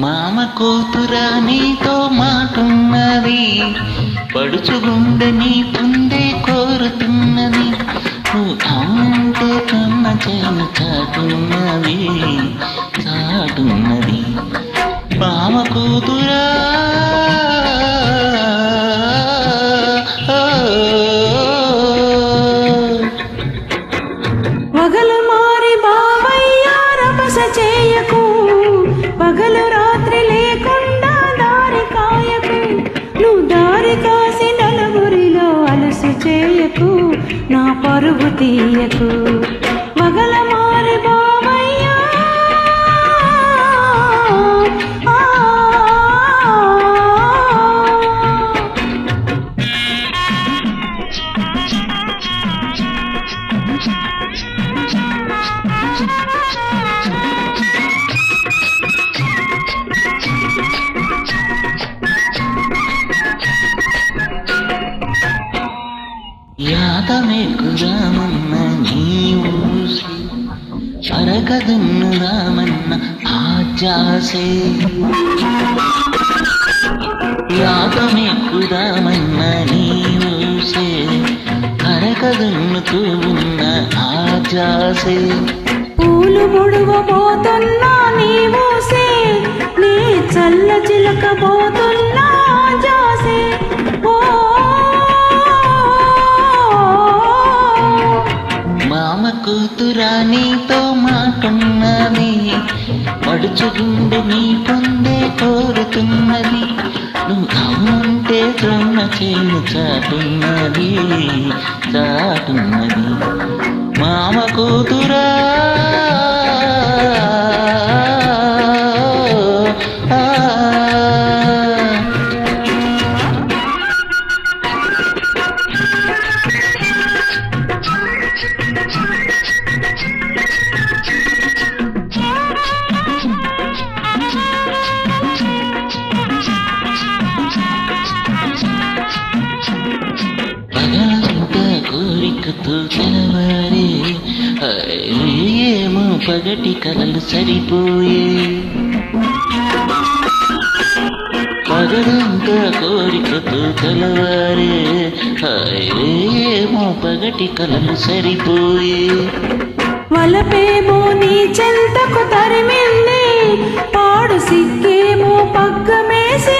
మామ కూతురా నీతో మాటున్నది పడుచుగుండె నీ పుందే కోరుతున్నది నువ్వు అవునంటే కన్న చేను చాటున్నది చాటున్నది. మామ కూతురా తీయకు నా పరుగు తీయకు. రామన్న నీ ఊసి అరగదున్ను రామన్న ఆజాసే యాగమెక్కుదామన్న రామన్న నీ ఊసే అరగదున్నుతూ ఉన్న ఆజాసే పూలు ముడువబోతున్నా నీవోసే కూతురా నీతో మాటున్నది పడుచుగుండె నీ పొందే కోరుతున్నది. నువ్వు అవునంటే త్రొన్న చేను చాటున్నది చాటున్నది. మామ కూతురా వెలుగుతూ తెలవారే ఏమో పగటి కలలు సరిపోయే. పగలంత కోరికతో కలవారే ఏమో పగటి కలలు సరిపోయే. వలపేమో నీ చెంతకు తరిమింది. పాడు సిక్కేమో పగ్గమేసి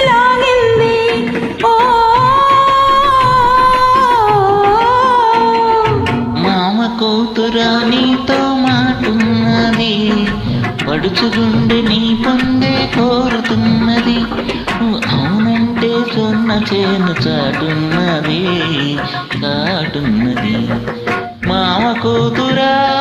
కూతురానితో మాటున్నది. పడుచుగుండె నీ పొందే కోరుతున్నది. అవునంటే సొన్న చేను చాటున్నది కాటున్నది మామ కూతురా